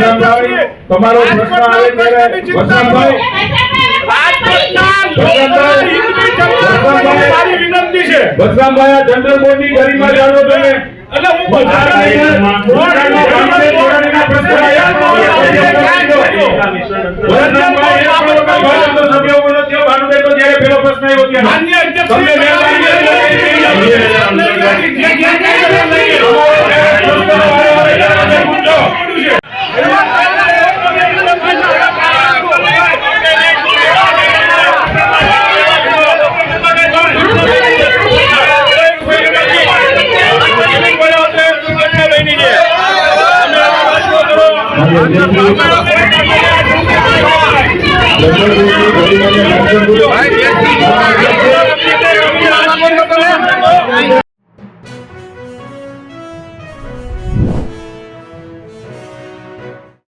વસરામભાઈ તમારો પ્રશ્ન આવે ત્યારે વસરામભાઈ વસરામભાઈ આ જનરલ જાણો છો ને એટલે હું ગુજરાતના ગામડે જોડાણીના ভাই